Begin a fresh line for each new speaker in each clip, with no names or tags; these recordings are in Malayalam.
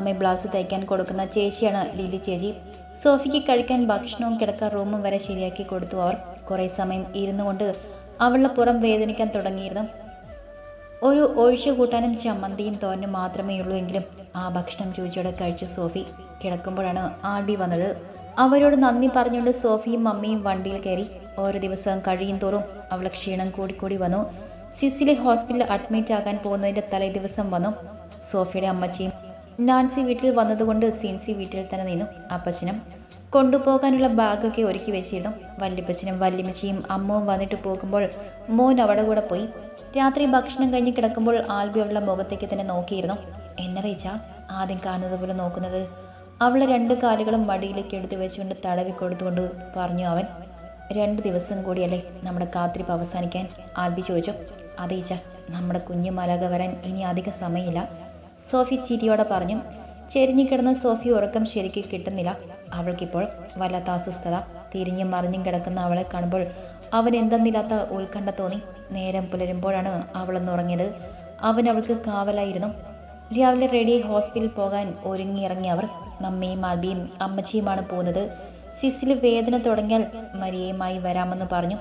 മാമി ബ്ലൗസ് തയ്ക്കാൻ കൊടുക്കുന്ന ചേച്ചിയാണ് ലിലി ചേച്ചി. സോഫിക്ക് കഴിക്കാൻ ഭക്ഷണവും കിടക്കാൻ റൂമും വരെ ശരിയാക്കി കൊടുത്തു അവർ. കുറേ സമയം ഇരുന്നു കൊണ്ട് അവളുടെ പുറം വേദനിക്കാൻ തുടങ്ങിയിരുന്നു. ഒരു ഒഴിച്ചു കൂട്ടാനും ചമ്മന്തിയും തോരനും മാത്രമേ ഉള്ളൂ എങ്കിലും ആ ഭക്ഷണം രുചിയോടെ കഴിച്ചു സോഫി. കിടക്കുമ്പോഴാണ് ആടി വന്നത്. അവരോട് നന്ദി പറഞ്ഞുകൊണ്ട് സോഫിയും മമ്മിയും വണ്ടിയിൽ കയറി. ഓരോ ദിവസവും കഴിയും തോറും അവളെ ക്ഷീണം കൂടിക്കൂടി വന്നു. സിസിലി ഹോസ്പിറ്റലിൽ അഡ്മിറ്റ് ആകാൻ പോകുന്നതിന്റെ തലേ ദിവസം വന്നു. സോഫിയുടെ അമ്മച്ചിയും നാൻസി വീട്ടിൽ വന്നതുകൊണ്ട് സിൻസി വീട്ടിൽ തന്നെ നിന്നു. അപ്പച്ചനും കൊണ്ടുപോകാനുള്ള ബാഗൊക്കെ ഒരുക്കി വെച്ചിരുന്നു. വല്യപ്പച്ചനും വല്യമ്മച്ചിയും അമ്മവും വന്നിട്ട് പോകുമ്പോൾ മോൻ അവിടെ കൂടെ പോയി. രാത്രി ഭക്ഷണം കഴിഞ്ഞ് കിടക്കുമ്പോൾ ആൽബി അവളുടെ മുഖത്തേക്ക് തന്നെ നോക്കിയിരുന്നു. എന്നതേച്ചാ ആദ്യം കാണുന്നത് പോലെ നോക്കുന്നത്. അവളെ രണ്ട് കാലുകളും മടിയിലേക്ക് എടുത്തു വെച്ചുകൊണ്ട് തടവി കൊടുത്തുകൊണ്ട് പറഞ്ഞു അവൻ. രണ്ട് ദിവസം കൂടിയല്ലേ നമ്മുടെ കാത്തിരിപ്പ് അവസാനിക്കാൻ? ആൽബി ചോദിച്ചു. അതേച്ചാ നമ്മുടെ കുഞ്ഞു മലക വരാൻ ഇനി അധികം സമയമില്ല. സോഫി ചിരിയോടെ പറഞ്ഞു ചെരിഞ്ഞു കിടന്ന സോഫി ഉറക്കം ശരിക്ക് കിട്ടുന്നില്ല. അവൾക്കിപ്പോൾ വല്ലാത്ത അസ്വസ്ഥത. തിരിഞ്ഞും മറിഞ്ഞും കിടക്കുന്ന അവളെ കാണുമ്പോൾ അവൻ എന്തെന്നില്ലാത്ത ഉത്കണ്ഠ തോന്നി. നേരം പുലരുമ്പോഴാണ് അവളൊന്ന് അവൻ അവൾക്ക് കാവലായിരുന്നു. രാവിലെ റെഡി ഹോസ്പിറ്റലിൽ പോകാൻ ഒരുങ്ങിയിറങ്ങിയ അവർ മമ്മിയും ആൽബിയും അമ്മച്ചിയുമാണ് പോകുന്നത്. സിസിൽ വേദന തുടങ്ങിയാൽ മരിയയുമായി വരാമെന്ന് പറഞ്ഞു.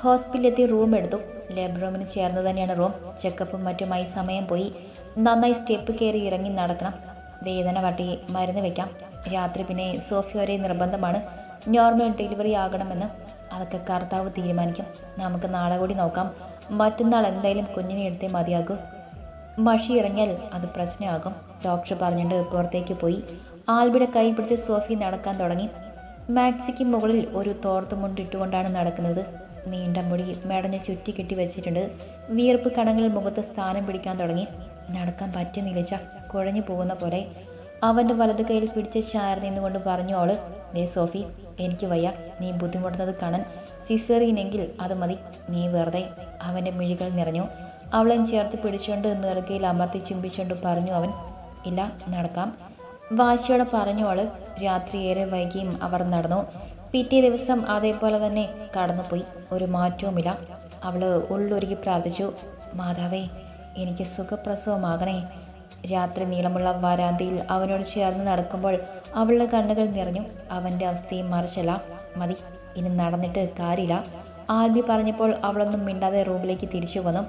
ഹോസ്പിറ്റലിലെത്തി റൂം എടുത്തു. ലേബർ റൂമിന് ചേർന്ന് തന്നെയാണ് റൂം. ചെക്കപ്പും മറ്റുമായി സമയം പോയി. നന്നായി സ്റ്റെപ്പ് കയറി ഇറങ്ങി നടക്കണം. വേദന വട്ടി മരുന്ന് വയ്ക്കാം രാത്രി പിന്നെ സോഫി നിർബന്ധമാണ്. നോർമൽ ഡെലിവറി ആകണമെന്ന് അതൊക്കെ കർത്താവ് തീരുമാനിക്കും. നമുക്ക് നാളെ കൂടി നോക്കാം. മറ്റന്നാൾ എന്തായാലും കുഞ്ഞിനെ എടുത്തേ മതിയാകൂ. മഷി ഇറങ്ങിയാൽ അത് പ്രശ്നമാകും. ഡോക്ടർ പറഞ്ഞിട്ട് പുറത്തേക്ക് പോയി. ആൽബിയുടെ കൈ പിടിച്ച് സോഫി നടക്കാൻ തുടങ്ങി. മാക്സിക്ക് മുകളിൽ ഒരു തോർത്തുമുണ്ടിട്ടുകൊണ്ടാണ് നടക്കുന്നത്. നീണ്ട മുടി മെടഞ്ഞ് ചുറ്റി കെട്ടി വെച്ചിട്ടുണ്ട്. വിയർപ്പ് കണങ്ങൾ മുഖത്ത് സ്ഥാനം പിടിക്കാൻ തുടങ്ങി. നടക്കാൻ പറ്റുന്നില്ല കുഴഞ്ഞു പോകുന്ന പോലെ അവന്റെ വലത് കയ്യിൽ പിടിച്ച ചാർ നിന്നുകൊണ്ട് പറഞ്ഞു ആൾ ദേ സോഫി എനിക്ക് വയ്യ. നീ ബുദ്ധിമുട്ടുന്നത് കാണാൻ സിസേറിയനെങ്കിൽ അത് മതി. നീ വെറുതെ അവന്റെ മിഴികൾ നിറഞ്ഞു. അവളെ ചേർത്ത് പിടിച്ചുകൊണ്ട് നിറുകയിൽ അമർത്തി ചുംബിച്ചുകൊണ്ട് പറഞ്ഞു അവൻ ഇല്ല നടക്കാം. വാശിയോടെ പറഞ്ഞു ആൾ രാത്രി ഏറെ വൈകിയും അവർ നടന്നു. പിറ്റേ ദിവസം അതേപോലെ തന്നെ കടന്നുപോയി. ഒരു മാറ്റവുമില്ല. അവൾ ഉള്ളൊരുക്കി പ്രാർത്ഥിച്ചു മാതാവേ എനിക്ക് സുഖപ്രസവമാകണേ. രാത്രി നീളമുള്ള വരാന്തയിൽ അവനോട് ചേർന്ന് നടക്കുമ്പോൾ അവളുടെ കണ്ണുകൾ നിറഞ്ഞു. അവന്റെ അവസ്ഥയും മറിച്ചല്ല. മതി ഇനി നടന്നിട്ട് കാര്യമില്ല. ആൽബി പറഞ്ഞപ്പോൾ അവളൊന്നും മിണ്ടാതെ റൂമിലേക്ക് തിരിച്ചു വന്നു.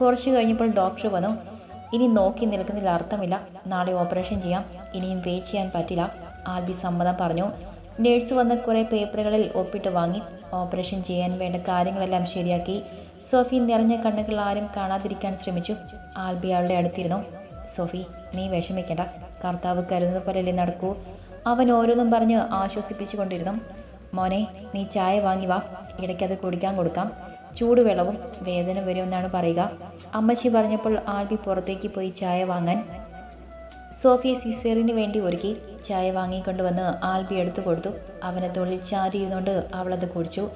കുറച്ച് കഴിഞ്ഞപ്പോൾ ഡോക്ടർ വന്നു. ഇനി നോക്കി നിൽക്കുന്നതിൽ അർത്ഥമില്ല. നാളെ ഓപ്പറേഷൻ ചെയ്യാം. ഇനിയും വെയിറ്റ് ചെയ്യാൻ പറ്റില്ല. ആൽബി സമ്മതം പറഞ്ഞു. നേഴ്സ് വന്ന് കുറേ പേപ്പറുകളിൽ ഒപ്പിട്ട് വാങ്ങി. ഓപ്പറേഷൻ ചെയ്യാൻ വേണ്ട കാര്യങ്ങളെല്ലാം ശരിയാക്കി. സോഫി നിറഞ്ഞ കണ്ണുകൾ ആരും കാണാതിരിക്കാൻ ശ്രമിച്ചു. ആൽബി അവളുടെ അടുത്തിരുന്നു. സോഫി നീ വിഷമിക്കണ്ട. കർത്താവ് കരുതുന്നത് പോലെയല്ലേ നടക്കൂ. അവൻ ഓരോന്നും പറഞ്ഞ് ആശ്വസിപ്പിച്ചുകൊണ്ടിരുന്നു. മോനെ നീ ചായ വാങ്ങി വാ. ഇടയ്ക്കത് കുടിക്കാൻ കൊടുക്കാം. ചൂടുവെള്ളവും വേദന വരുമെന്നാണ് പറയുക. അമ്മച്ചി പറഞ്ഞപ്പോൾ ആൽബി പുറത്തേക്ക് പോയി ചായ വാങ്ങാൻ സോഫിയ സിസേറിന് വേണ്ടി ഒരുക്കി ചായ വാങ്ങിക്കൊണ്ടുവന്ന് ആൽബി എടുത്തു കൊടുത്തു. അവനെ തൊഴിൽ ചാരിയിരുന്നുകൊണ്ട് അവളത് കുടിച്ചു.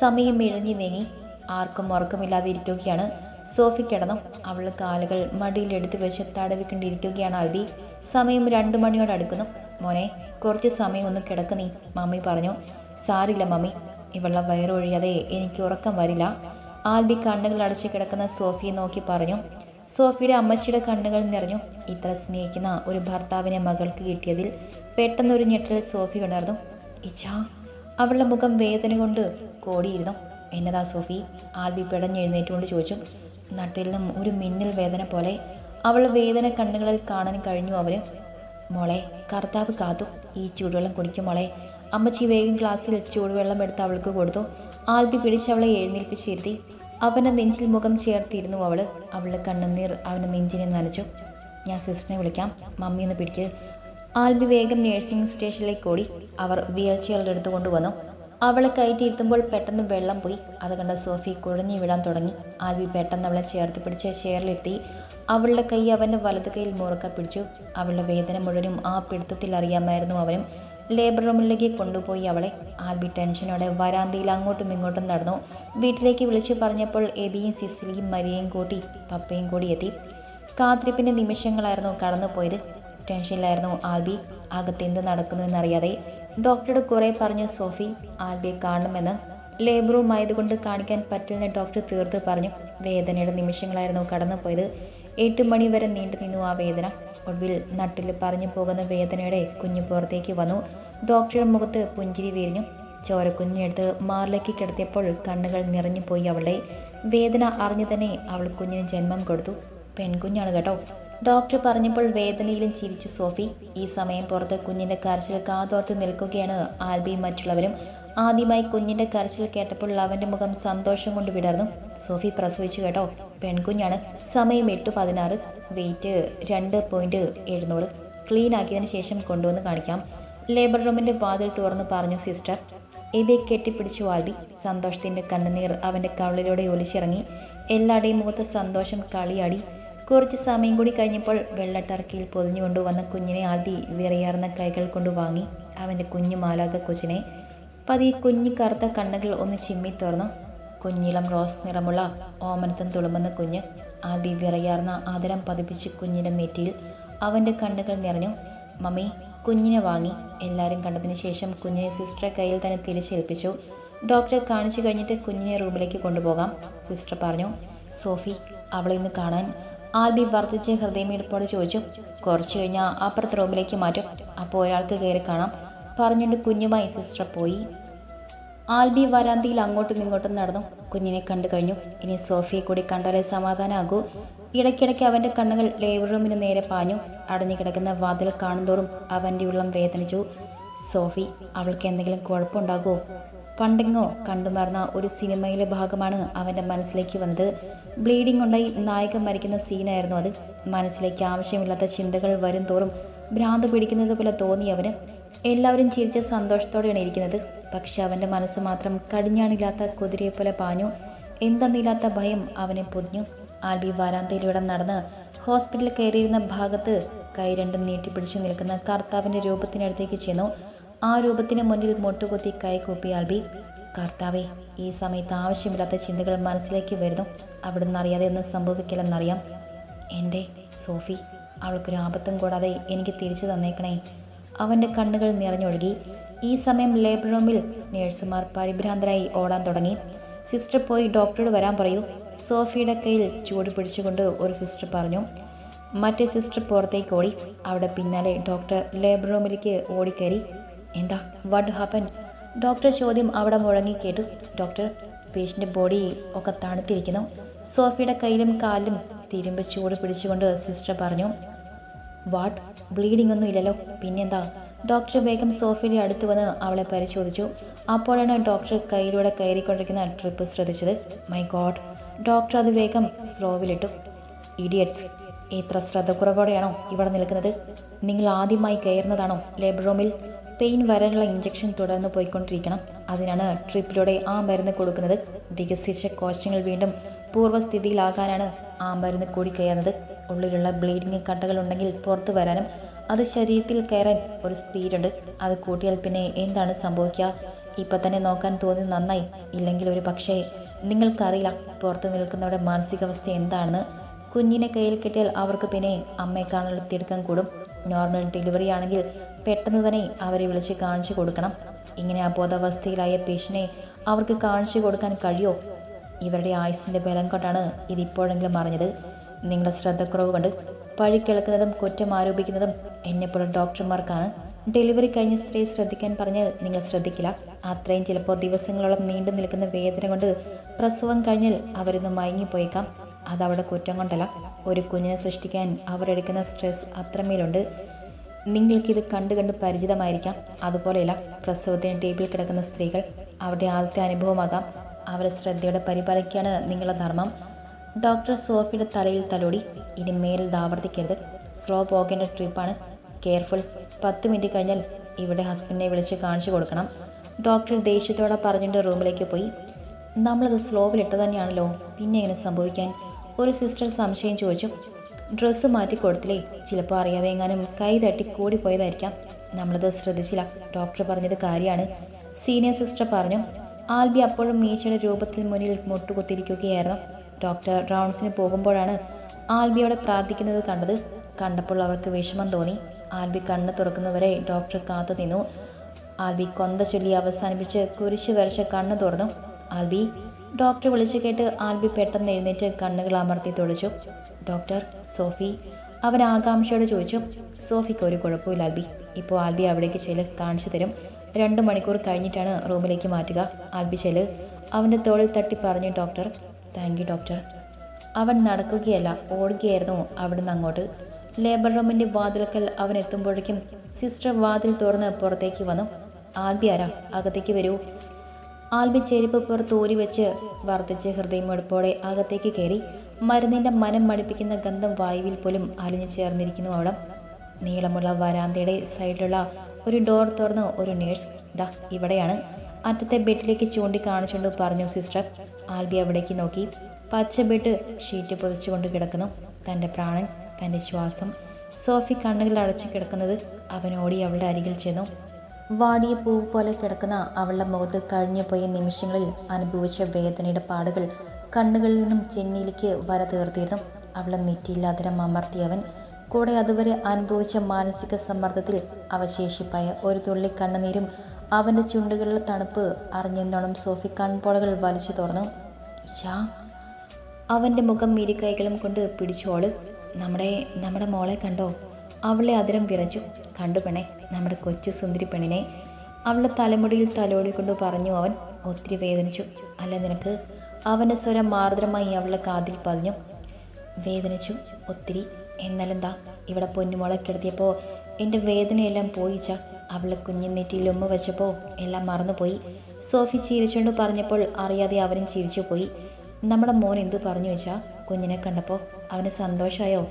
സമയം ഇഴഞ്ഞു നീങ്ങി. ആർക്കും ഉറക്കമില്ലാതെ ഇരിക്കുകയാണ് സോഫി കിടന്നു. അവൾ കാലുകൾ മടിയിലെടുത്ത് വെച്ച് തടവിക്കൊണ്ടിരിക്കുകയാണ് ആൽബി. സമയം രണ്ടു മണിയോട് അടുക്കുന്നു. മോനെ കുറച്ച് സമയം ഒന്ന് കിടക്ക് നീ മമ്മി പറഞ്ഞു. സാരില്ല മമ്മി. ഇവളുടെ വയറൊഴിയാതെ എനിക്ക് ഉറക്കം വരില്ല. ആൽബി കണ്ണുകൾ അടച്ച് കിടക്കുന്ന സോഫിയെ നോക്കി പറഞ്ഞു. സോഫിയുടെ അമ്മച്ചിയുടെ കണ്ണുകൾ നിറഞ്ഞു. ഇത്ര സ്നേഹിക്കുന്ന ഒരു ഭർത്താവിനെ മകൾക്ക് കിട്ടിയതിൽ പെട്ടെന്നൊരു ഞെട്ടൽ സോഫി ഉണർന്നു. ഇച്ഛാ അവളുടെ മുഖം വേദന കൊണ്ട് കോടിയിരുന്നു എന്നതാ സോഫി ആൽബി പിടഞ്ഞെഴുന്നേറ്റുകൊണ്ട് ചോദിച്ചു. നട്ടിൽ നിന്നും ഒരു മിന്നൽ വേദന പോലെ അവൾ വേദന കണ്ണുകളിൽ കാണാൻ കഴിഞ്ഞു അവന്. മോളെ കർത്താവ് കാത്തു. ഈ ചൂടുവെള്ളം കുടിക്കും മോളെ. അമ്മച്ചി വേഗം ഗ്ലാസ്സിൽ ചൂടുവെള്ളം എടുത്ത് അവൾക്ക് കൊടുത്തു. ആൽബി പിടിച്ച് അവളെ എഴുന്നേൽപ്പിച്ചിരുത്തി അവന്റെ നെഞ്ചിൽ മുഖം ചേർത്തിരുന്നു അവൾ. അവളുടെ കണ്ണുനീർ അവന്റെ നെഞ്ചിനെ നനച്ചു. ഞാൻ സിസ്റ്ററിനെ വിളിക്കാം. മമ്മി ഒന്ന് പിടിക്ക്. ആൽബി വേഗം നേഴ്സിംഗ് സ്റ്റേഷനിലേക്ക് ഓടി. അവർ വീൽ ചെയറിൽ എടുത്തു കൊണ്ടുവന്നു. അവളെ കയറ്റിയിരുത്തുമ്പോൾ പെട്ടെന്ന് വെള്ളം പോയി. അത് കണ്ട സോഫി കുഴഞ്ഞു വിടാൻ തുടങ്ങി. ആൽബി പെട്ടെന്ന് അവളെ ചേർത്ത് പിടിച്ച് ചെയറിലെത്തി. അവളുടെ കൈ അവന്റെ വലത് കൈയിൽ മുറുക്ക പിടിച്ചു. അവളുടെ വേദന മുഴുവനും ആ പിടുത്തത്തിൽ അറിയാമായിരുന്നു അവനും. ലേബർ റൂമിലേക്ക് കൊണ്ടുപോയി അവളെ. ആൽബി ടെൻഷനോടെ വരാന്തയിൽ അങ്ങോട്ടും ഇങ്ങോട്ടും നടന്നു. വീട്ടിലേക്ക് വിളിച്ചു പറഞ്ഞപ്പോൾ എബിയും സിസിലിയും മരിയയും കൂട്ടി പപ്പയും കൂടി എത്തി. കാത്തിരിപ്പിന്റെ നിമിഷങ്ങളായിരുന്നു കടന്നുപോയത്. ടെൻഷനിലായിരുന്നു ആൽബി. അകത്ത് എന്ത് നടക്കുന്നു എന്നറിയാതെ. ഡോക്ടറോട് കുറേ പറഞ്ഞു സോഫി ആൽബിയെ കാണണമെന്ന്. ലേബർ റൂം ആയതുകൊണ്ട് കാണിക്കാൻ പറ്റില്ലെന്ന് ഡോക്ടർ തീർത്തു പറഞ്ഞു. വേദനയുടെ നിമിഷങ്ങളായിരുന്നു കടന്നുപോയത്. എട്ട് മണി വരെ നീണ്ടു നിന്നു ആ വേദന. ഒടുവിൽ നട്ടിൽ പറഞ്ഞു പോകുന്ന വേദനയുടെ കുഞ്ഞു പുറത്തേക്ക് വന്നു. ഡോക്ടറുടെ മുഖത്ത് പുഞ്ചിരി വീരിഞ്ഞു. ചോരക്കുഞ്ഞിനെടുത്ത് മാറിലേക്ക് കിടത്തിയപ്പോൾ കണ്ണുകൾ നിറഞ്ഞു പോയി അവളെ വേദന അറിഞ്ഞു തന്നെ അവൾ കുഞ്ഞിന് ജന്മം കൊടുത്തു. പെൺകുഞ്ഞാണ് കേട്ടോ. ഡോക്ടർ പറഞ്ഞപ്പോൾ വേദനയിലും ചിരിച്ചു സോഫി. ഈ സമയം പുറത്ത് കുഞ്ഞിന്റെ കരച്ചിൽ കാതോർത്ത് നിൽക്കുകയാണ് ആൽബിയും മറ്റുള്ളവരും. ആദ്യമായി കുഞ്ഞിന്റെ കരച്ചിൽ കേട്ടപ്പോൾ അവന്റെ മുഖം സന്തോഷം കൊണ്ട് വിടർന്നു. സോഫി പ്രസവിച്ചു കേട്ടോ. പെൺകുഞ്ഞാണ്. സമയം എട്ട് പതിനാറ്. വെയിറ്റ് രണ്ട് പോയിന്റ് എഴുന്നൂറ്. ക്ലീൻ ആക്കിയതിന് ശേഷം കൊണ്ടുവന്ന് കാണിക്കാം. ലേബർ റൂമിന്റെ വാതിൽ തുറന്ന് പറഞ്ഞു സിസ്റ്റർ. എബിയെ കെട്ടിപ്പിടിച്ചു ആൽബി സന്തോഷത്തിന്റെ കണ്ണുനീർ അവന്റെ കവിളിലൂടെ ഒലിച്ചിറങ്ങി. എല്ലാവരുടെയും മുഖത്ത് സന്തോഷം കളിയാടി. കുറച്ച് സമയം കൂടി കഴിഞ്ഞപ്പോൾ വെള്ളട്ടർക്കിയിൽ പൊതിഞ്ഞുകൊണ്ടുവന്ന കുഞ്ഞിനെ ആൽബി വിറയാർന്ന കൈകൾ കൊണ്ട് വാങ്ങി. അവന്റെ കുഞ്ഞു മാലാക കൊച്ചിനെ പതിയെ കുഞ്ഞി കറുത്ത കണ്ണുകൾ ഒന്ന് ചിമ്മി തുറന്നു. കുഞ്ഞിളം റോസ് നിറമുള്ള ഓമനത്തം തുളുമ്പുന്ന കുഞ്ഞ് ആൽബി വിറയാർന്ന ആദരം പതിപ്പിച്ച് കുഞ്ഞിന്റെ നെറ്റിയിൽ അവന്റെ കണ്ണുകൾ നിറഞ്ഞു. മമ്മി കുഞ്ഞിനെ വാങ്ങി. എല്ലാവരും കണ്ടതിന് ശേഷം കുഞ്ഞിനെ സിസ്റ്ററെ കയ്യിൽ തന്നെ തിരിച്ചേൽപ്പിച്ചു. ഡോക്ടറെ കാണിച്ചു കഴിഞ്ഞിട്ട് കുഞ്ഞിനെ റൂമിലേക്ക് കൊണ്ടുപോകാം സിസ്റ്റർ പറഞ്ഞു. സോഫി അവളെ ഇന്ന് കാണാൻ. ആൽബി വർദ്ധിച്ച ഹൃദയമെടുപ്പോടെ ചോദിച്ചു. കുറച്ച് കഴിഞ്ഞാൽ അപ്പുറത്തെ റൂമിലേക്ക് മാറ്റും. അപ്പോൾ ഒരാൾക്ക് കയറി കാണാം. പറഞ്ഞുകൊണ്ട് കുഞ്ഞുമായി സിസ്റ്റർ പോയി. ആൽബി വരാന്തിയിൽ അങ്ങോട്ടും ഇങ്ങോട്ടും നടന്നു. കുഞ്ഞിനെ കണ്ടു കഴിഞ്ഞു. ഇനി സോഫിയെ കൂടി കണ്ടാലേ സമാധാനമാകൂ ഇടയ്ക്കിടയ്ക്ക് അവന്റെ കണ്ണുകൾ ലേബർ റൂമിന് നേരെ പാഞ്ഞു. അടഞ്ഞു കിടക്കുന്ന വാതിൽ കാണുന്തോറും അവന്റെ ഉള്ളം വേദനിച്ചു. സോഫി അവൾക്ക് എന്തെങ്കിലും കുഴപ്പമുണ്ടാകുമോ പണ്ടെങ്ങോ കണ്ടുമറന്ന ഒരു സിനിമയിലെ ഭാഗമാണ് അവന്റെ മനസ്സിലേക്ക് വന്നത്. ബ്ലീഡിംഗ് ഉണ്ടായി നായകൻ മരിക്കുന്ന സീനായിരുന്നു അത്. മനസ്സിലേക്ക് ആവശ്യമില്ലാത്ത ചിന്തകൾ വരും തോറും ഭ്രാന്ത് പിടിക്കുന്നത് പോലെ തോന്നി അവന്. എല്ലാവരും ചിരിച്ച സന്തോഷത്തോടെയാണ് ഇരിക്കുന്നത്. പക്ഷെ അവന്റെ മനസ്സ് മാത്രം കടിഞ്ഞാണില്ലാത്ത കുതിരയെ പോലെ പാഞ്ഞു. എന്തെന്നില്ലാത്ത ഭയം അവനെ പൊതിഞ്ഞു. ആൽബി വാരാന്തയിലൂടെ നടന്ന് ഹോസ്പിറ്റലിൽ കയറിയിരുന്ന ഭാഗത്ത് കൈ രണ്ടും നീട്ടിപ്പിടിച്ചു നിൽക്കുന്ന കർത്താവിന്റെ രൂപത്തിനടുത്തേക്ക് ചെന്നു. ആ രൂപത്തിന് മുന്നിൽ മുട്ടുകുത്തി കൈകൂപ്പി ആൽബി കർത്താവെ ഈ സമയത്ത് ആവശ്യമില്ലാത്ത ചിന്തകൾ മനസ്സിലേക്ക് വരുന്നു. അവിടുന്ന് അറിയാതെ ഒന്നും സംഭവിക്കില്ലെന്നറിയാം. എന്റെ സോഫി അവൾക്കൊരു ആപത്തും കൂടാതെ എനിക്ക് തിരിച്ചു തന്നേക്കണേ. അവന്റെ കണ്ണുകൾ നിറഞ്ഞൊഴുകി. ഈ സമയം ലേബർ റൂമിൽ നേഴ്സുമാർ പരിഭ്രാന്തരായി ഓടാൻ തുടങ്ങി. സിസ്റ്റർ പോയി ഡോക്ടറോട് വരാൻ പറയൂ. സോഫിയുടെ കയ്യിൽ ചൂട് പിടിച്ചുകൊണ്ട് ഒരു സിസ്റ്റർ പറഞ്ഞു. മറ്റേ സിസ്റ്റർ പുറത്തേക്ക് ഓടി. അവിടെ പിന്നാലെ ഡോക്ടർ ലേബർ റൂമിലേക്ക് ഓടിക്കയറി. എന്താ? വട്ട് ഹാപ്പൻ ഡോക്ടർ ചോദ്യം അവിടെ മുഴങ്ങി കേട്ടു. ഡോക്ടർ പേഷ്യന്റെ ബോഡി ഒക്കെ തണുത്തിരിക്കുന്നു. സോഫിയുടെ കയ്യിലും കാലിലും തിരുമ്പ് ചൂട് പിടിച്ചുകൊണ്ട് സിസ്റ്റർ പറഞ്ഞു. വാട്ട്? ബ്ലീഡിംഗ് ഒന്നും ഇല്ലല്ലോ. പിന്നെന്താ? ഡോക്ടർ വേഗം സോഫിയുടെ അടുത്ത് വന്ന് അവളെ പരിശോധിച്ചു. അപ്പോഴാണ് ഡോക്ടർ കയ്യിലൂടെ കയറിക്കൊണ്ടിരിക്കുന്ന ട്രിപ്പ് ശ്രദ്ധിച്ചത്. My god. ഡോക്ടർ അത് വേഗം സ്ലോവിലിട്ടു ഇഡിയറ്റ്സ് ഇത്ര ശ്രദ്ധക്കുറവോടെയാണോ ഇവിടെ നിൽക്കുന്നത്? നിങ്ങൾ ആദ്യമായി കയറുന്നതാണോ ലേബർ റൂമിൽ? പെയിൻ വരാനുള്ള ഇഞ്ചക്ഷൻ തുടർന്ന് പോയിക്കൊണ്ടിരിക്കണം. അതിനാണ് ട്രിപ്പിലൂടെ ആ മരുന്ന് കൊടുക്കുന്നത്. വികസിച്ച കോശങ്ങൾ വീണ്ടും പൂർവസ്ഥിതിയിലാകാനാണ് ആ മരുന്ന് കൂടിക്കയറുന്നത്. ഉള്ളിലുള്ള ബ്ലീഡിങ് കട്ടകൾ ഉണ്ടെങ്കിൽ പുറത്തു വരാനും അത് ശരീരത്തിൽ കയറാൻ ഒരു സ്പീഡുണ്ട്. അത് കൂട്ടിയാൽ പിന്നെ എന്താണ് സംഭവിക്കുക? ഇപ്പം തന്നെ നോക്കാൻ തോന്നി നന്നായി. ഇല്ലെങ്കിൽ ഒരു പക്ഷേ നിങ്ങൾക്കറിയില്ല പുറത്ത് നിൽക്കുന്നവരുടെ മാനസികാവസ്ഥ എന്താണെന്ന്. കുഞ്ഞിനെ കയ്യിൽ കിട്ടിയാൽ അവർക്ക് പിന്നെ അമ്മയെ കാണാനുള്ള തിടുക്കം കൂടും. നോർമൽ ഡെലിവറി ആണെങ്കിൽ പെട്ടെന്ന് തന്നെ അവരെ വിളിച്ച് കാണിച്ചു കൊടുക്കണം. ഇങ്ങനെ അബോധാവസ്ഥയിലായ പേഷ്യനെ അവർക്ക് കാണിച്ചു കൊടുക്കാൻ കഴിയുമോ ഇവരുടെ ആയുസിന്റെ ബലം കൊണ്ടാണ് ഇതിപ്പോഴെങ്കിലും അറിഞ്ഞത്. നിങ്ങളുടെ ശ്രദ്ധക്കുറവ് കൊണ്ട് പഴിക്കിളക്കുന്നതും കുറ്റം ആരോപിക്കുന്നതും എന്നെപ്പോലുള്ള ഡോക്ടർമാർക്കാണ്. ഡെലിവറി കഴിഞ്ഞ സ്ത്രീ ശ്രദ്ധിക്കാൻ പറഞ്ഞാൽ നിങ്ങൾ ശ്രദ്ധിക്കില്ല. അത്രയും ചിലപ്പോൾ ദിവസങ്ങളോളം നീണ്ടു നിൽക്കുന്ന വേദന കൊണ്ട് പ്രസവം കഴിഞ്ഞാൽ അവരിന്ന് മയങ്ങിപ്പോയേക്കാം. അതവിടെ കുറ്റം കൊണ്ടല്ല. ഒരു കുഞ്ഞിനെ സൃഷ്ടിക്കാൻ അവരെടുക്കുന്ന സ്ട്രെസ് അത്രമേലുണ്ട്. നിങ്ങൾക്കിത് കണ്ടു കണ്ട് പരിചിതമായിരിക്കാം. അതുപോലെയല്ല പ്രസവത്തിന് ടേബിൾ കിടക്കുന്ന സ്ത്രീകൾ അവരുടെ ആദ്യത്തെ അനുഭവമാകാം. അവരെ ശ്രദ്ധയോടെ പരിപാലിക്കുകയാണ് നിങ്ങളുടെ ധർമ്മം. ഡോക്ടർ സോഫിയുടെ തലയിൽ തലോടി ഇനി മേലിൽ ആവർത്തിക്കരുത് സ്ലോ പോകേണ്ട ട്രിപ്പാണ്. കെയർഫുൾ. പത്ത് മിനിറ്റ് കഴിഞ്ഞാൽ ഇവിടെ ഹസ്ബൻഡിനെ വിളിച്ച് കാണിച്ചു കൊടുക്കണം. ഡോക്ടർ ദേഷ്യത്തോടെ പറഞ്ഞിട്ട് റൂമിലേക്ക് പോയി. നമ്മളത് സ്ലോവിലിട്ട് തന്നെയാണല്ലോ. പിന്നെ എങ്ങനെ സംഭവിക്കാൻ? ഒരു സിസ്റ്റർ സംശയം ചോദിച്ചു. ഡ്രസ്സ് മാറ്റി കൊടുത്തില്ലേ? ചിലപ്പോൾ അറിയാതെ എങ്ങാനും കൈ തട്ടി കൂടി പോയതായിരിക്കാം നമ്മളത് ശ്രദ്ധിച്ചില്ല. ഡോക്ടർ പറഞ്ഞത് കാര്യമാണ്. സീനിയർ സിസ്റ്റർ പറഞ്ഞു ആൽബി അപ്പോഴും മീശയുടെ രൂപത്തിൽ മുന്നിൽ മുട്ടുകുത്തിരിക്കുകയായിരുന്നു ഡോക്ടർ റൗണ്ട്സിന് പോകുമ്പോഴാണ് ആൽബിയോടെ പ്രാർത്ഥിക്കുന്നത് കണ്ടത്. കണ്ടപ്പോൾ അവർക്ക് വിഷമം തോന്നി. ആൽബി കണ്ണ് തുറക്കുന്നവരെ ഡോക്ടർ കാത്തു നിന്നു. ആൽബി കൊന്ത ചൊല്ലി അവസാനിപ്പിച്ച് കുരിശ് വരച്ച കണ്ണ് തുറന്നു. ആൽബി ഡോക്ടർ വിളിച്ചു കേട്ട് ആൽബി പെട്ടെന്ന് എഴുന്നേറ്റ് കണ്ണുകൾ അമർത്തി തുടച്ചു ഡോക്ടർ സോഫി അവൻ ആകാംക്ഷയോട് ചോദിച്ചു. സോഫിക്ക് ഒരു കുഴപ്പമില്ല ആൽബി. ഇപ്പോൾ ആൽബി അവിടേക്ക് ചില കാണിച്ചു തരും. രണ്ട് മണിക്കൂർ കഴിഞ്ഞിട്ടാണ് റൂമിലേക്ക് മാറ്റുക. ആൽബി ചെൽ അവന്റെ തോളിൽ തട്ടി പറഞ്ഞു ഡോക്ടർ താങ്ക് യു ഡോക്ടർ. അവൻ നടക്കുകയല്ല ഓടുകയായിരുന്നു അവിടുന്ന് അങ്ങോട്ട്. ലേബർ റൂമിന്റെ വാതിൽക്കൽ അവൻ എത്തുമ്പോഴേക്കും സിസ്റ്റർ വാതിൽ തുറന്ന് പുറത്തേക്ക് വന്നു. ആൽബി ആരാ? അകത്തേക്ക് വരൂ. ആൽബി ചെരുപ്പ് പുറത്ത് ഊരി വെച്ച് വർദ്ധിച്ച് ഹൃദയമെടുപ്പോടെ അകത്തേക്ക് കയറി. മരുന്നിന്റെ മനം മടിപ്പിക്കുന്ന ഗന്ധം വായുവിൽ പോലും അലിഞ്ഞു ചേർന്നിരിക്കുന്നു അവിടെ. നീളമുള്ള വരാന്തയുടെ സൈഡിലുള്ള ഒരു ഡോർ തുറന്ന് ഒരു നേഴ്സ് ദാ ഇവിടെയാണ്. അറ്റത്തെ ബെഡിലേക്ക് ചൂണ്ടിക്കാണിച്ചുകൊണ്ട് പറഞ്ഞു സിസ്റ്റർ ആൽബി അവിടേക്ക് നോക്കി. പച്ച ബെഡ് ഷീറ്റ് പൊതിച്ചുകൊണ്ട് കിടക്കുന്നു. തന്റെ പ്രാണൻ തന്റെ ശ്വാസം. സോഫി കണ്ണുകൾ അടച്ചു കിടക്കുന്നത് അവനോടി അവളുടെ അരികിൽ ചെന്നു. വാടിയ പൂവ് പോലെ കിടക്കുന്ന അവളുടെ മുഖത്ത് കഴിഞ്ഞു പോയ നിമിഷങ്ങളിൽ അനുഭവിച്ച വേദനയുടെ പാടുകൾ കണ്ണുകളിൽ നിന്നും ചെന്നിയിലേക്ക് വര തീർത്തിരുന്നു അവളെ നെറ്റിയില്ലാതരം അമർത്തിയവൻ കൂടെ അതുവരെ അനുഭവിച്ച മാനസിക സമ്മർദ്ദത്തിൽ അവശേഷിപ്പായ ഒരു തുള്ളി കണ്ണുനീരും അവന്റെ ചുണ്ടുകളിലെ തണുപ്പ് അറിഞ്ഞെന്നോണം സോഫി കൺപോളകൾ വലിച്ചു തുറന്നു. അവന്റെ മുഖം കൈകളും കൊണ്ട് പിടിച്ചോൾ നമ്മുടെ നമ്മുടെ മോളെ കണ്ടോ? അവളെ അതിരം വിറച്ചു. കണ്ടു പെണ്ണെ നമ്മുടെ കൊച്ചു സുന്ദരി പെണ്ണിനെ. അവളുടെ തലമുടിയിൽ തലോടിക്കൊണ്ട് പറഞ്ഞു അവൻ ഒത്തിരി വേദനിച്ചു. അല്ല നിനക്ക്? അവന്റെ സ്വരം മാർദ്രമായി അവളുടെ കാതിൽ പതിഞ്ഞു. വേദനിച്ചു ഒത്തിരി. എന്നാലെന്താ ഇവിടെ പൊന്നുമോളെ കിടത്തിയപ്പോൾ എന്റെ വേദനയെല്ലാം പോയിച്ച അവളെ കുഞ്ഞു നെറ്റിയിൽ ഉമ്മ വെച്ചപ്പോൾ എല്ലാം മറന്നുപോയി. സോഫി ചിരിച്ചുകൊണ്ട് പറഞ്ഞപ്പോൾ അറിയാതെ അവനും ചിരിച്ചു പോയി നമ്മുടെ മോൻ എന്തു പറഞ്ഞു വെച്ചാ കുഞ്ഞിനെ കണ്ടപ്പോൾ അവന് സന്തോഷമായോ?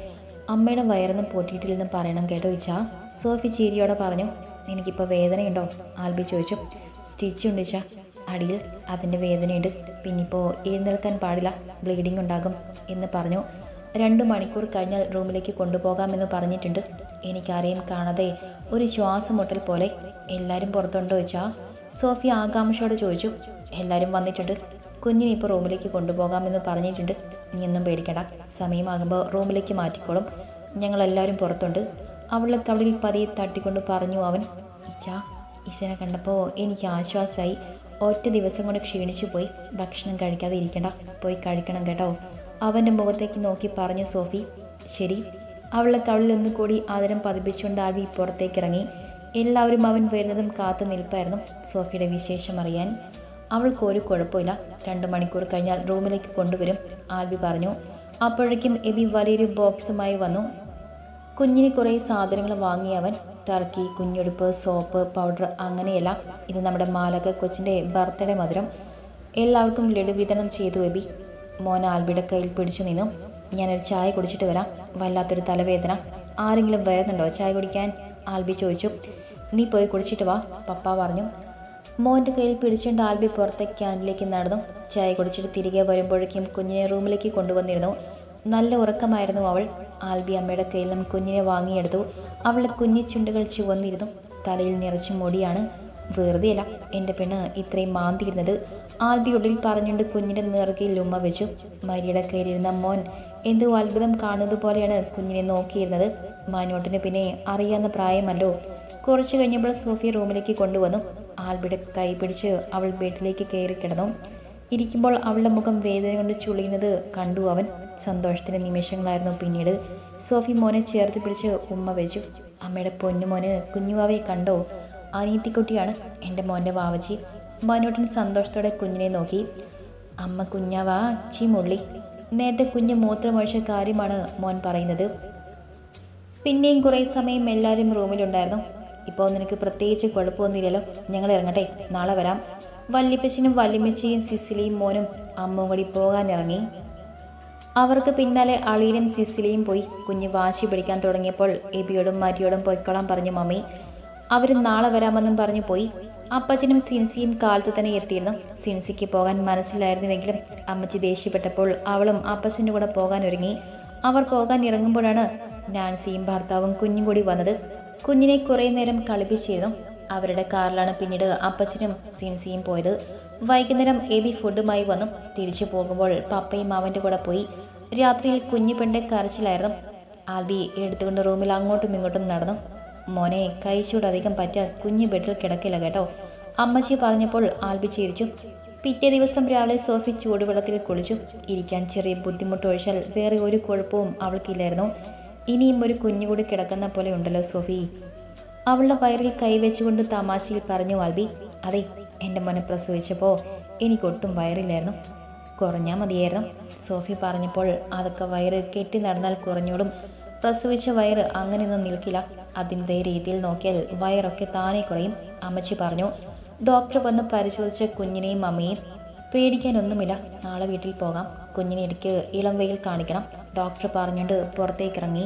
അമ്മയുടെ വയറൊന്നും പൊട്ടിയിട്ടില്ലെന്ന് പറയണം കേട്ടോ ഇച്ചാ. സോഫി ചീരിയോടെ പറഞ്ഞു എനിക്കിപ്പോൾ വേദനയുണ്ടോ? ആൽബി ചോദിച്ചു. സ്റ്റിച്ച് ഉണ്ട് ഇച്ചാ. അടിയിൽ അതിന്റെ വേദനയുണ്ട്. പിന്നിപ്പോൾ എഴുന്നേൽക്കാൻ പാടില്ല. ബ്ലീഡിംഗ് ഉണ്ടാകും എന്ന് പറഞ്ഞു. രണ്ട് മണിക്കൂർ കഴിഞ്ഞാൽ റൂമിലേക്ക് കൊണ്ടുപോകാമെന്ന് പറഞ്ഞിട്ടുണ്ട്. എനിക്കാരെയും കാണാതെ ഒരു ശ്വാസമുട്ടൽ പോലെ. എല്ലാവരും പുറത്തുണ്ടോ ചോദിച്ചാൽ സോഫി ആകാംക്ഷയോടെ ചോദിച്ചു. എല്ലാവരും വന്നിട്ടുണ്ട്. കുഞ്ഞിനെ ഇപ്പോൾ റൂമിലേക്ക് കൊണ്ടുപോകാമെന്ന് പറഞ്ഞിട്ടുണ്ട്. ഇനി ഒന്നും പേടിക്കണ്ട. സമയമാകുമ്പോൾ റൂമിലേക്ക് മാറ്റിക്കോളും. ഞങ്ങളെല്ലാവരും പുറത്തുണ്ട്. അവളെ കവളിൽ പതിയെ തട്ടിക്കൊണ്ട് പറഞ്ഞു അവൻ ഇച്ചാ ഈശനെ കണ്ടപ്പോൾ എനിക്ക് ആശ്വാസമായി ഒറ്റ ദിവസം കൊണ്ട് ക്ഷീണിച്ചു പോയി. ഭക്ഷണം കഴിക്കാതെ ഇരിക്കണ്ട. പോയി കഴിക്കണം കേട്ടോ. അവന്റെ മുഖത്തേക്ക് നോക്കി പറഞ്ഞു സോഫി ശരി. അവളെ കവളിൽ ഒന്നുകൂടി ആദരം പതിപ്പിച്ചുകൊണ്ട് ആൽവി പുറത്തേക്ക് ഇറങ്ങി എല്ലാവരും അവൻ വരുന്നതും കാത്തു നിൽപ്പായിരുന്നു സോഫിയുടെ വിശേഷം അറിയാൻ. അവൾക്ക് ഒരു കുഴപ്പമില്ല. രണ്ട് മണിക്കൂർ കഴിഞ്ഞാൽ റൂമിലേക്ക് കൊണ്ടുവരും ആൽവി പറഞ്ഞു. അപ്പോഴേക്കും എബി വലിയൊരു ബോക്സുമായി വന്നു. കുഞ്ഞിന് കുറേ സാധനങ്ങൾ വാങ്ങി അവൻ. ടർക്കി കുഞ്ഞുടുപ്പ് സോപ്പ് പൗഡർ അങ്ങനെയല്ല. ഇത് നമ്മുടെ മാലക കൊച്ചിന്റെ ബർത്ത്ഡേ മധുരം. എല്ലാവർക്കും ലഡു വിതരണം ചെയ്തു എബി. മോൻ ആൽബിയുടെ കയ്യിൽ പിടിച്ചു നിന്നു ഞാനൊരു ചായ കുടിച്ചിട്ട് വരാം. വല്ലാത്തൊരു തലവേദന. ആരെങ്കിലും വരുന്നുണ്ടോ ചായ കുടിക്കാൻ? ആൽബി ചോദിച്ചു. നീ പോയി കുടിച്ചിട്ട് വാ പപ്പ പറഞ്ഞു. മോന്റെ കയ്യിൽ പിടിച്ചുകൊണ്ട് ആൽബി പുറത്തെ ക്യാനിലേക്ക് നടന്നു. ചായ കുടിച്ചിട്ട് തിരികെ വരുമ്പോഴേക്കും കുഞ്ഞിനെ റൂമിലേക്ക് കൊണ്ടുവന്നിരുന്നു. നല്ല ഉറക്കമായിരുന്നു അവൾ. ആൽബി അമ്മയുടെ നിന്നും കുഞ്ഞിനെ വാങ്ങിയെടുത്തു. അവളുടെ കുഞ്ഞി ചുണ്ടുകൾ ചുവന്നിരുന്നു. തലയിൽ നിറച്ച് മുടിയാണ്. വെറുതെയല്ല എന്റെ പെണ്ണ് ഇത്രയും മാന്തിയിരുന്നത്. ആൽബി ഉള്ളിൽ പറഞ്ഞുകൊണ്ട് കുഞ്ഞിന്റെ നെറുകയിൽ ഉമ്മ വെച്ചു. മരിയുടെ കയ്യിലിരുന്ന മോൻ എന്തോ അത്ഭുതം കാണുന്നത് പോലെയാണ് കുഞ്ഞിനെ നോക്കിയിരുന്നത്. മാനോട്ടിന് പിന്നെ അറിയാവുന്ന പ്രായമല്ലോ. കുറച്ചു കഴിഞ്ഞപ്പോൾ സോഫിയ റൂമിലേക്ക് കൊണ്ടുവന്നു. ആൽബിയുടെ കൈ പിടിച്ച് അവൾ ബെഡിലേക്ക് കയറി കിടന്നു. ഇരിക്കുമ്പോൾ അവളുടെ മുഖം വേദന കൊണ്ട് ചുളിയുന്നത് കണ്ടു അവൻ. സന്തോഷത്തിന്റെ നിമിഷങ്ങളായിരുന്നു പിന്നീട്. സോഫി മോനെ ചേർത്ത് പിടിച്ച് ഉമ്മ വെച്ചു. അമ്മയുടെ പൊന്നുമോന് കുഞ്ഞുവാവയെ കണ്ടോ? അനീത്തിക്കുട്ടിയാണ് എന്റെ മോന്റെ വാവച്ചി. മനോട്ടൻ സന്തോഷത്തോടെ കുഞ്ഞിനെ നോക്കി. അമ്മ കുഞ്ഞാവാ ചി മുള്ളി. നേരത്തെ കുഞ്ഞ് മൂത്രമൊഴിച്ച കാര്യമാണ് മോൻ പറയുന്നത്. പിന്നെയും കുറേ സമയം എല്ലാവരും റൂമിലുണ്ടായിരുന്നു. ഇപ്പോൾ നിനക്ക് പ്രത്യേകിച്ച് കുഴപ്പമൊന്നുമില്ലല്ലോ. ഞങ്ങൾ ഇറങ്ങട്ടെ. നാളെ വരാം. വല്യപ്പച്ചനും വല്യമ്മച്ചിയും സിസിലിയും മോനും അമ്മയും കൂടി പോകാനിറങ്ങി. അവർക്ക് പിന്നാലെ അളിയനും സിസിലിയും പോയി. കുഞ്ഞ് വാശി പിടിക്കാൻ തുടങ്ങിയപ്പോൾ എബിയോടും മരിയോടും പൊയ്ക്കോളാൻ പറഞ്ഞു മമ്മി അവർ നാളെ വരാമെന്നും പറഞ്ഞു പോയി. അപ്പച്ചനും സിൻസിയും കാലത്ത് തന്നെ എത്തിയിരുന്നു. സിൻസിക്ക് പോകാൻ മനസ്സിലായിരുന്നുവെങ്കിലും അമ്മച്ചി ദേഷ്യപ്പെട്ടപ്പോൾ അവളും അപ്പച്ചന്റെ കൂടെ പോകാൻ ഒരുങ്ങി. അവർ പോകാൻ ഇറങ്ങുമ്പോഴാണ് നാൻസിയും ഭർത്താവും കുഞ്ഞും കൂടി വന്നത്. കുഞ്ഞിനെ കുറേ നേരം കളിപ്പിച്ചിരുന്നു. അവരുടെ കാറിലാണ് പിന്നീട് അപ്പച്ചനും സിൻസിയും പോയത്. വൈകുന്നേരം എബി ഫുഡുമായി വന്നു. തിരിച്ചു പോകുമ്പോൾ പപ്പയും അവന്റെ കൂടെ പോയി. രാത്രിയിൽ കുഞ്ഞു പെണ്ണെ കരച്ചിലായിരുന്നു. ആൽബി എടുത്തുകൊണ്ട് റൂമിൽ അങ്ങോട്ടും ഇങ്ങോട്ടും നടന്നു. മോനെ കഴിച്ചൂടധികം പറ്റ കുഞ്ഞു ബെഡിൽ കിടക്കില്ല കേട്ടോ അമ്മച്ചി പറഞ്ഞപ്പോൾ ആൽബി പിറ്റേ ദിവസം രാവിലെ സോഫി ചൂടുവെള്ളത്തിൽ കുളിച്ചു. ഇരിക്കാൻ ചെറിയ ബുദ്ധിമുട്ട് ഒഴിച്ചാൽ വേറെ ഒരു കുഴപ്പവും അവൾക്കില്ലായിരുന്നു. ഇനിയും ഒരു കുഞ്ഞുകൂടി കിടക്കുന്ന പോലെ ഉണ്ടല്ലോ സോഫി. അവളുടെ വയറിൽ കൈവച്ചുകൊണ്ട് തമാശയിൽ പറഞ്ഞു ആൽബി അതെ എന്റെ മോനെ പ്രസവിച്ചപ്പോൾ എനിക്കൊട്ടും വയറില്ലായിരുന്നു. കുറഞ്ഞാൽ മതിയായിരുന്നു സോഫി പറഞ്ഞപ്പോൾ അതൊക്കെ വയറ് കെട്ടി നടന്നാൽ കുറഞ്ഞോളും. പ്രസവിച്ച വയറ് അങ്ങനെയൊന്നും നിൽക്കില്ല. അതിന്റെ രീതിയിൽ നോക്കിയാൽ വയറൊക്കെ താനെ കുറയും അമ്മച്ചി പറഞ്ഞു. ഡോക്ടർ വന്ന് പരിശോധിച്ച കുഞ്ഞിനെയും അമ്മയും പേടിക്കാനൊന്നുമില്ല നാളെ വീട്ടിൽ പോകാം. കുഞ്ഞിനെ ഇടയ്ക്ക് ഇളം വെയിൽ കാണിക്കണം. ഡോക്ടർ പറഞ്ഞുകൊണ്ട് പുറത്തേക്കിറങ്ങി.